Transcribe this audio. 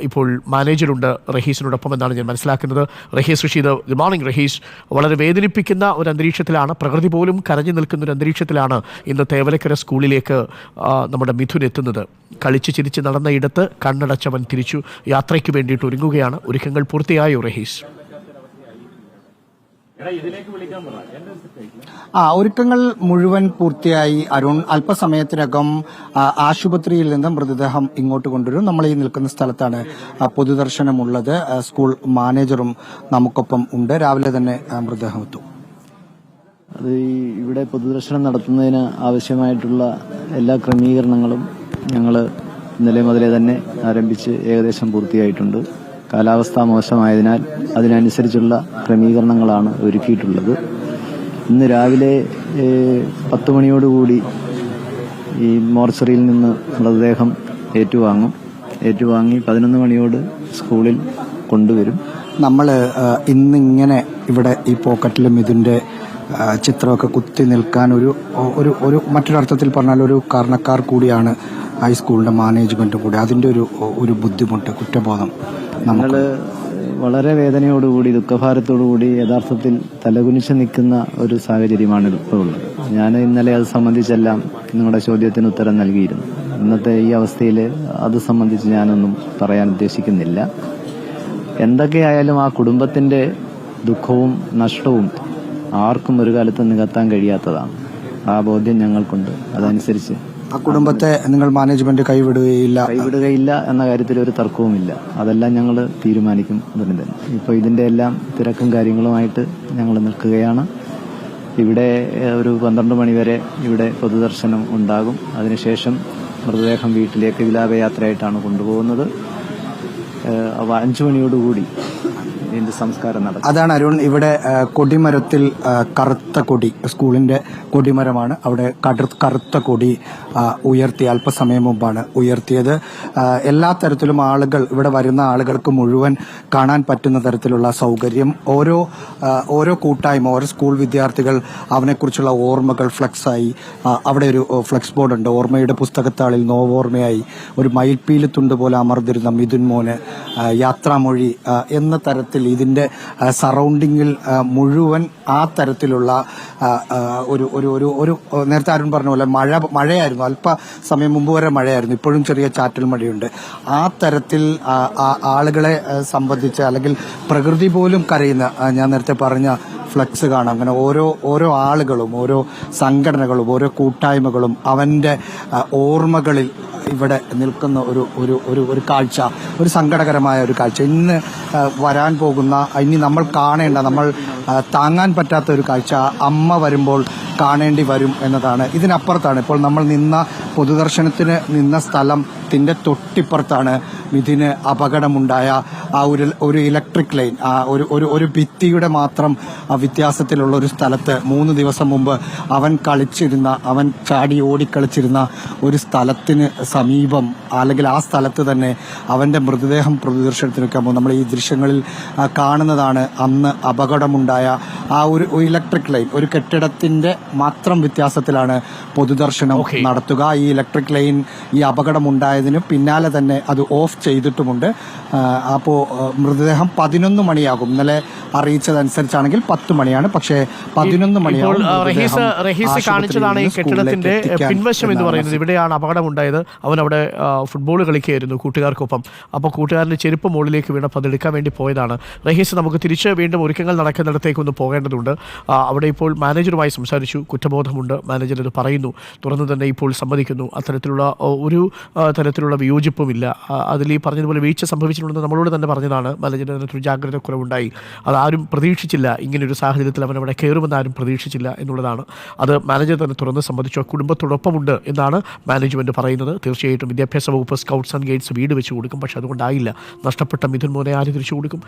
ഇപ്പോൾ മാനേജറുണ്ട് റഹീസിനോടൊപ്പം എന്നാണ് ഞാൻ മനസ്സിലാക്കുന്നത്. Rahees Rasheed good morning Rahees. വളരെ വേദനിപ്പിക്കുന്ന ഒരു അന്തരീക്ഷത്തിലാണ് പ്രകൃതി പോലും കരഞ്ഞു നിൽക്കുന്ന ഒരു അന്തരീക്ഷത്തിലാണ് ഇന്ന് തേവലക്കര സ്കൂളിലേക്ക് നമ്മുടെ മിഥുൻ എത്തുന്നത്. കളിച്ച് ചിരിച്ച് നടന്ന ഇടത്ത് കണ്ണടച്ചവൻ തിരിച്ചു. യാത്രയ്ക്ക് വേണ്ടിയിട്ട് ഒരുങ്ങുകയാണ്. ഒരുക്കങ്ങൾ പൂർത്തിയായോ റഹീസ്? ആ ഒരുക്കങ്ങൾ മുഴുവൻ പൂർത്തിയായി. അരുൺ അല്പസമയത്തിനകം ആശുപത്രിയിൽ നിന്ന് മൃതദേഹം ഇങ്ങോട്ട് കൊണ്ടുവരും. നമ്മൾ ഈ നിൽക്കുന്ന സ്ഥലത്താണ് പൊതുദർശനമുള്ളത്. സ്കൂൾ മാനേജറും നമുക്കൊപ്പം ഉണ്ട്. രാവിലെ തന്നെ മൃതദേഹം എത്തും. അത് ഈ ഇവിടെ പൊതുദർശനം നടത്തുന്നതിന് ആവശ്യമായിട്ടുള്ള എല്ലാ ക്രമീകരണങ്ങളും ഞങ്ങൾ ഇന്നലെ മുതലേ തന്നെ ആരംഭിച്ച് ഏകദേശം പൂർത്തിയായിട്ടുണ്ട്. കാലാവസ്ഥ മോശമായതിനാൽ അതിനനുസരിച്ചുള്ള ക്രമീകരണങ്ങളാണ് ഒരുക്കിയിട്ടുള്ളത്. ഇന്ന് രാവിലെ പത്ത് മണിയോടുകൂടി ഈ മോർച്ചറിയിൽ നിന്ന് മൃതദേഹം ഏറ്റുവാങ്ങും. ഏറ്റുവാങ്ങി പതിനൊന്ന് മണിയോട് സ്കൂളിൽ കൊണ്ടുവരും. നമ്മൾ ഇന്നിങ്ങനെ ഇവിടെ ഈ പോക്കറ്റിലും ഇതിന്റെ ചിത്രമൊക്കെ കുത്തി നിൽക്കാൻ ഒരു ഒരു ഒരു മറ്റൊരർത്ഥത്തിൽ പറഞ്ഞാൽ ഒരു കാരണക്കാർ കൂടിയാണ് ഹൈസ്കൂളിന്റെ മാനേജ്മെന്റും കൂടി. അതിന്റെ ഒരു ഒരു ബുദ്ധിമുട്ട് കുറ്റബോധം. ഞങ്ങൾ വളരെ വേദനയോടുകൂടി ദുഃഖഭാരത്തോടുകൂടി യഥാർത്ഥത്തിൽ തലകുനിച്ച് നിൽക്കുന്ന ഒരു സാഹചര്യമാണ് ഇപ്പോൾ ഉള്ളത്. ഞാൻ ഇന്നലെ അത് സംബന്ധിച്ചെല്ലാം നിങ്ങളുടെ ചോദ്യത്തിന് ഉത്തരം നൽകിയിരുന്നു. ഇന്നത്തെ ഈ അവസ്ഥയിൽ അത് സംബന്ധിച്ച് ഞാനൊന്നും പറയാൻ ഉദ്ദേശിക്കുന്നില്ല. എന്തൊക്കെയായാലും ആ കുടുംബത്തിന്റെ ദുഃഖവും നഷ്ടവും ആർക്കും ഒരു കാലത്ത് നികത്താൻ കഴിയാത്തതാണ്. ആ ബോധ്യം ഞങ്ങൾക്കുണ്ട്. അതനുസരിച്ച് ആ കുടുംബത്തെ നിങ്ങൾ മാനേജ്മെന്റ് കൈവിടുകയില്ല. കൈവിടുകയില്ല എന്ന കാര്യത്തിൽ ഒരു തർക്കവുമില്ല. അതെല്ലാം ഞങ്ങൾ തീരുമാനിക്കും ഉടനെ തന്നെ. ഇപ്പോൾ ഇതിന്റെ എല്ലാം തിരക്കും കാര്യങ്ങളുമായിട്ട് ഞങ്ങൾ നിൽക്കുകയാണ്. ഇവിടെ ഒരു പന്ത്രണ്ട് മണിവരെ ഇവിടെ പൊതുദർശനം ഉണ്ടാകും. അതിനുശേഷം മൃതദേഹം വീട്ടിലേക്ക് വിലാപയാത്രയായിട്ടാണ് കൊണ്ടുപോകുന്നത്. അഞ്ചു മണിയോടുകൂടി ഇതിന്റെ സംസ്കാരം നടക്കും അതാണ് അരുൺ ഇവിടെ കൊടിമരത്തിൽ കറുത്ത കൊടി സ്കൂളിന്റെ കൊടിമരമാണ്. അവിടെ കറുത്ത കൊടി ഉയർത്തി അല്പസമയം മുമ്പാണ് ഉയർത്തിയത്. എല്ലാ തരത്തിലും ആളുകൾ ഇവിടെ വരുന്ന ആളുകൾക്ക് മുഴുവൻ കാണാൻ പറ്റുന്ന തരത്തിലുള്ള സൗകര്യം. ഓരോ ഓരോ കൂട്ടായ്മ ഓരോ സ്കൂൾ വിദ്യാർത്ഥികൾ അവനെക്കുറിച്ചുള്ള ഓർമ്മകൾ ഫ്ലെക്സായി. അവിടെ ഒരു ഫ്ലെക്സ് ബോർഡ് ഉണ്ട് ഓർമ്മയുടെ പുസ്തകത്താളിൽ നോവോർമ്മയായി. ഒരു മയിൽപീലി തുണ്ട് പോലെ അമർന്നിരുന്ന മിഥുൻ മോന് യാത്രാമൊഴി എന്ന തരത്തിൽ ഇതിന്റെ ആ, സറൗണ്ടിങ്ങിൽ മുഴുവൻ ആ തരത്തിലുള്ള ഒരു ഒരു ഒരു ഒരു നേരത്തെ അരുൺ പറഞ്ഞ പോലെ മഴ മഴയായിരുന്നു. അല്പ സമയം മുമ്പ് വരെ മഴയായിരുന്നു. ഇപ്പോഴും ചെറിയ ചാറ്റൽ മഴയുണ്ട്. ആ തരത്തിൽ ആളുകളെ സംബന്ധിച്ച് അല്ലെങ്കിൽ പ്രകൃതി പോലും കരയുന്ന ഞാൻ നേരത്തെ പറഞ്ഞ ഫ്ലക്സ് കാണാം. അങ്ങനെ ഓരോ ഓരോ ആളുകളും ഓരോ സംഘടനകളും ഓരോ കൂട്ടായ്മകളും അവന്റെ ഓർമ്മകളിൽ ഇവിടെ നിൽക്കുന്ന ഒരു ഒരു ഒരു ഒരു കാഴ്ച ഒരു സങ്കടകരമായ ഒരു കാഴ്ച. ഇന്ന് വരാൻ പോകുന്ന ഇനി നമ്മൾ കാണേണ്ട നമ്മൾ താങ്ങാൻ പറ്റാത്ത ഒരു കാഴ്ച അമ്മ വരുമ്പോൾ കാണേണ്ടി വരും എന്നതാണ്. ഇതിനപ്പുറത്താണ് ഇപ്പോൾ നമ്മൾ നിന്ന പൊതുദർശനത്തിന് നിന്ന സ്ഥലത്തിന്റെ തൊട്ടിപ്പുറത്താണ് മിഥിന് അപകടമുണ്ടായ ആ ഒരു ഒരു ഇലക്ട്രിക് ലൈൻ ആ ഒരു ഒരു ഒരു ഭിത്തിയുടെ മാത്രം വ്യത്യാസത്തിലുള്ള ഒരു സ്ഥലത്ത് മൂന്ന് ദിവസം മുമ്പ് അവൻ കളിച്ചിരുന്ന അവൻ ചാടി ഓടിക്കളിച്ചിരുന്ന ഒരു സ്ഥലത്തിന് സമീപം അല്ലെങ്കിൽ ആ സ്ഥലത്ത് തന്നെ അവന്റെ മൃതദേഹം പൊതുദർശനത്തിന് വെക്കുമ്പോൾ നമ്മൾ ഈ ദൃശ്യങ്ങളിൽ കാണുന്നതാണ് അന്ന് അപകടമുണ്ടായ ആ ഒരു ഇലക്ട്രിക് ലൈൻ ഒരു കെട്ടിടത്തിന്റെ മാത്രം വ്യത്യാസത്തിലാണ് പൊതുദർശനം. നടത്തുക ഈ ഇലക്ട്രിക് ലൈൻ ഈ അപകടമുണ്ടായതിന് പിന്നാലെ തന്നെ അത് ഓഫ് ചെയ്തിട്ടുമുണ്ട്. അപ്പോൾ മൃതദേഹം പതിനൊന്ന് മണിയാകും. ഇന്നലെ അറിയിച്ചതനുസരിച്ചാണെങ്കിൽ പത്ത് മണിയാണ്. പക്ഷേ പതിനൊന്ന് മണിയാകും കാണിച്ചതാണ് ഈ കെട്ടിടത്തിന്റെ പിൻവശം എന്ന് പറയുന്നത്. ഇവിടെയാണ് അപകടം ഉണ്ടായത് അവൻ അവിടെ ഫുട്ബോൾ കളിക്കുകയായിരുന്നു കൂട്ടുകാർക്കൊപ്പം. അപ്പോൾ കൂട്ടുകാരന്റെ ചെരുപ്പ് മുകളിലേക്ക് വീണപ്പോൾ അതെടുക്കാൻ വേണ്ടി പോയതാണ്. റഹീസ് നമുക്ക് തിരിച്ച് വീണ്ടും ഒരുക്കങ്ങൾ നടക്കുന്നിടത്തേക്ക് ഒന്ന് പോകേണ്ടതുണ്ട്. അവിടെ ഇപ്പോൾ മാനേജറുമായി സംസാരിച്ചു. കുറ്റബോധമുണ്ട്. മാനേജർ ഇത് പറയുന്നു. തുറന്നു തന്നെ ഇപ്പോൾ സമ്മതിക്കുന്നു. അത്തരത്തിലുള്ള ആ, ഒരു തരത്തിലുള്ള വിയോജിപ്പുമില്ല. അതിൽ ഈ പറഞ്ഞതുപോലെ വീഴ്ച സംഭവിച്ചിട്ടുണ്ടെന്ന് നമ്മളോട് തന്നെ പറഞ്ഞതാണ്. അതിനകത്തൊരു ജാഗ്രത കുറവുണ്ടായി. അതാരും പ്രതീക്ഷിച്ചില്ല. ഇങ്ങനൊരു സാഹചര്യത്തിൽ അവൻ അവിടെ കയറുമെന്ന് ആരും പ്രതീക്ഷിച്ചില്ല എന്നുള്ളതാണ്. അത് മാനേജർ തന്നെ തുറന്ന് സംബന്ധിച്ചു കുടുംബത്തോടൊപ്പമുണ്ട് എന്നാണ് മാനേജ്മെന്റ് പറയുന്നത്. തീർച്ചയായിട്ടും വിദ്യാഭ്യാസ വകുപ്പ് സ്കൗട്ട്സ് ആൻഡ് ഗൈഡ്സ് വീട് വെച്ച് കൊടുക്കും. പക്ഷെ അതുകൊണ്ടായില്ല. നഷ്ടപ്പെട്ട മിഥുൻ മോനെ ആര് തിരിച്ചു കൊടുക്കും?